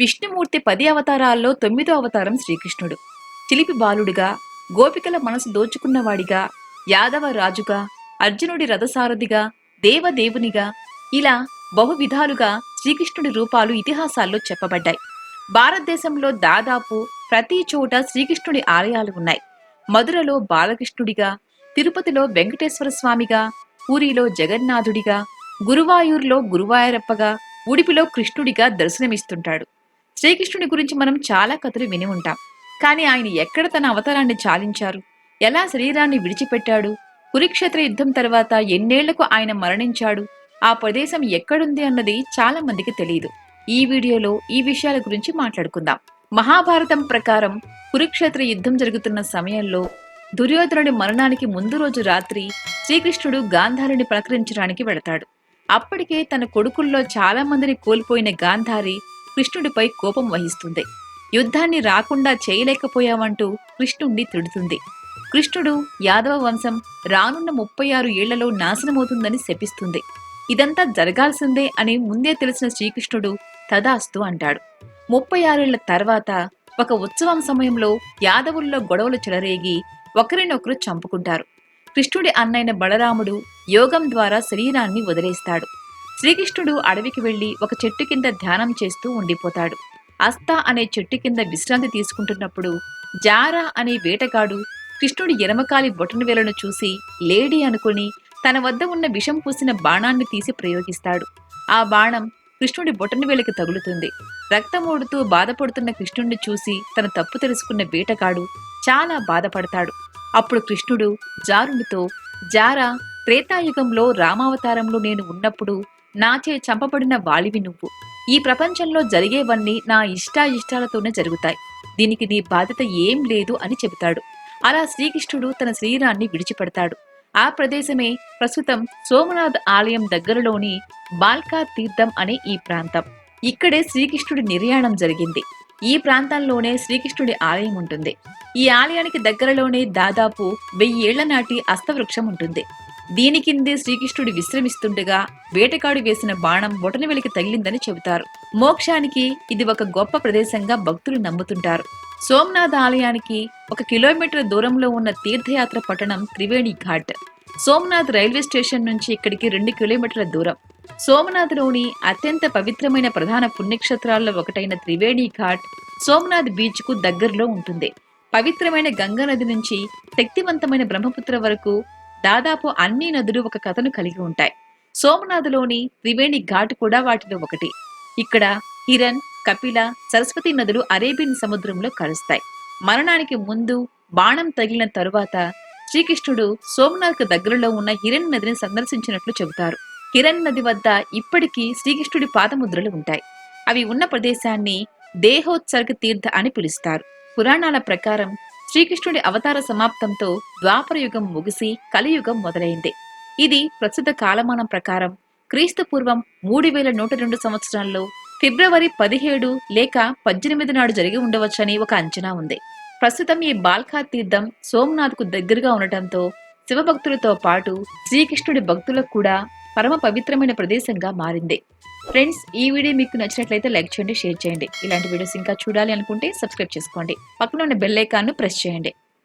విష్ణుమూర్తి పది అవతారాల్లో తొమ్మిదో అవతారం శ్రీకృష్ణుడు. చిలిపి బాలుడిగా గోపికల మనసు దోచుకున్నవాడిగా యాదవ రాజుగా అర్జునుడి రథసారథిగా దేవదేవునిగా ఇలా బహు విధాలుగా శ్రీకృష్ణుడి రూపాలు ఇతిహాసాల్లో చెప్పబడ్డాయి. భారతదేశంలో దాదాపు ప్రతి చోట శ్రీకృష్ణుడి ఆలయాలు ఉన్నాయి. మధురలో బాలకృష్ణుడిగా తిరుపతిలో వెంకటేశ్వర స్వామిగా పూరిలో జగన్నాథుడిగా గురువాయూర్లో గురువాయూరప్పగా ఉడిపిలో కృష్ణుడిగా దర్శనమిస్తుంటాడు. శ్రీకృష్ణుడి గురించి మనం చాలా కథలు విని ఉంటాం. కానీ ఆయన ఎక్కడ తన అవతారాన్ని చాలించారు? ఎలా శరీరాన్ని విడిచిపెట్టాడు? కురుక్షేత్ర యుద్ధం తర్వాత ఎన్నేళ్ళకు ఆయన మరణించాడు? ఆ ప్రదేశం ఎక్కడుంది అన్నది చాలా మందికి తెలియదు ఈ వీడియోలో ఈ విషయాల గురించి మాట్లాడుకుందాం. మహాభారతం ప్రకారం కురుక్షేత్ర యుద్ధం జరుగుతున్న సమయంలో దుర్యోధనుడి మరణానికి ముందు రోజు రాత్రి శ్రీకృష్ణుడు గాంధారిని పలకరించడానికి వెళతాడు. అప్పటికే తన కొడుకుల్లో చాలా మందిని కోల్పోయిన గాంధారి కృష్ణుడిపై కోపం వహిస్తుంది. యుద్ధాన్ని రాకుండా చేయలేకపోయావంటూ కృష్ణుణ్ణి తిడుతుంది. కృష్ణుడు యాదవ వంశం రానున్న ముప్పై ఆరు ఏళ్ళలో నాశనమవుతుందని శపిస్తుంది. ఇదంతా జరగాల్సిందే అని ముందే తెలిసిన శ్రీకృష్ణుడు తదాస్తు అంటాడు. ముప్పై ఆరేళ్ళ తర్వాత ఒక ఉత్సవం సమయంలో యాదవుల్లో గొడవలు చెలరేగి ఒకరినొకరు చంపుకుంటారు. కృష్ణుడి అన్నైన బలరాముడు యోగం ద్వారా శరీరాన్ని వదిలేస్తాడు. శ్రీకృష్ణుడు అడవికి వెళ్ళి ఒక చెట్టు కింద ధ్యానం చేస్తూ ఉండిపోతాడు. అస్త అనే చెట్టు కింద విశ్రాంతి తీసుకుంటున్నప్పుడు జారా అనే వేటగాడు కృష్ణుడి ఎనమకాలి బొటన వేలను చూసి లేడీ అనుకుని తన వద్ద ఉన్న విషం పూసిన బాణాన్ని తీసి ప్రయోగిస్తాడు. ఆ బాణం కృష్ణుడి బొటన బొటనవేలికి తగులుతుంది. రక్తమోడుతూ బాధపడుతున్న కృష్ణుడిని చూసి తన తప్పు తెలుసుకున్న వేటగాడు చాలా బాధపడతాడు. అప్పుడు కృష్ణుడు జారునితో జారా త్రేతాయుగంలో రామావతారంలో నేను ఉన్నప్పుడు నాచే చంపబడిన వాలివి నువ్వు. ఈ ప్రపంచంలో జరిగేవన్నీ నా ఇష్టాయిష్టాలతోనే జరుగుతాయి. దీనికి నీ బాధ్యత ఏం లేదు అని చెబుతాడు. అలా శ్రీకృష్ణుడు తన శరీరాన్ని విడిచిపెడతాడు. ఆ ప్రదేశమే ప్రస్తుతం సోమనాథ్ ఆలయం దగ్గరలోని బాల్కా తీర్థం అనే ఈ ప్రాంతం. ఇక్కడే శ్రీకృష్ణుడి నిర్యాణం జరిగింది. ఈ ప్రాంతంలోనే శ్రీకృష్ణుడి ఆలయం ఉంటుంది. ఈ ఆలయానికి దగ్గరలోనే దాదాపు వెయ్యేళ్ళ నాటి అస్తవృక్షం ఉంటుంది. దీని కిందే శ్రీకృష్ణుడు విశ్రమిస్తుండగా వేటకాడు వేసిన బాణం బొటనవెలికి తగిలిందని చెబుతారు. మోక్షానికి ఇది ఒక గొప్ప ప్రదేశంగా భక్తులు నమ్ముతుంటారు. సోమనాథ ఆలయానికి ఒక కిలోమీటర్ దూరంలో ఉన్న తీర్థయాత్ర పట్టణం త్రివేణి ఘాట్. సోమనాథ్ రైల్వే స్టేషన్ నుంచి ఇక్కడికి రెండు కిలోమీటర్ల దూరం. సోమనాథ్లోని అత్యంత పవిత్రమైన ప్రధాన పుణ్యక్షేత్రాల్లో ఒకటైన త్రివేణి ఘాట్ సోమనాథ్ బీచ్కు దగ్గరలో ఉంటుంది. పవిత్రమైన గంగా నది నుంచి శక్తివంతమైన బ్రహ్మపుత్ర వరకు దాదాపు అన్ని నదులు ఒక కథను కలిగి ఉంటాయి. సోమనాథులోని త్రివేణి ఘాట్ కూడా వాటిలో ఒకటి. ఇక్కడ హిరణ్ కపిల సరస్వతి నదులు అరేబియన్ సముద్రంలో కలుస్తాయి. మరణానికి ముందు బాణం తగిలిన తరువాత శ్రీకృష్ణుడు సోమనాథ్కు దగ్గరలో ఉన్న హిరణ్ నదిని సందర్శించినట్లు చెబుతారు. హిరణ్ నది వద్ద ఇప్పటికీ శ్రీకృష్ణుడి పాదముద్రలు ఉంటాయి. అవి ఉన్న ప్రదేశాన్ని దేహోత్సర్గ తీర్థ అని పిలుస్తారు. పురాణాల ప్రకారం శ్రీకృష్ణుడి అవతార సమాప్తంతో ద్వాపరయుగం ముగిసి కలియుగం మొదలైంది. ఇది ప్రస్తుత కాలమానం ప్రకారం క్రీస్తు పూర్వం మూడు వేల నూట రెండు సంవత్సరాల్లో ఫిబ్రవరి పదిహేడు లేక పద్దెనిమిది నాడు జరిగి ఉండవచ్చని ఒక అంచనా ఉంది. ప్రస్తుతం ఈ బాల్కా తీర్థం సోమనాథ్కు దగ్గరగా ఉండటంతో శివభక్తులతో పాటు శ్రీకృష్ణుడి భక్తులకు కూడా పరమ పవిత్రమైన ప్రదేశంగా మారింది. ఫ్రెండ్స్ ఈ వీడియో మీకు నచ్చినట్లయితే లైక్ చేయండి షేర్ చేయండి. ఇలాంటి వీడియోస్ ఇంకా చూడాలి అనుకుంటే సబ్స్క్రైబ్ చేసుకోండి. పక్కన ఉన్న బెల్ ఐకాన్ను ప్రెస్ చేయండి.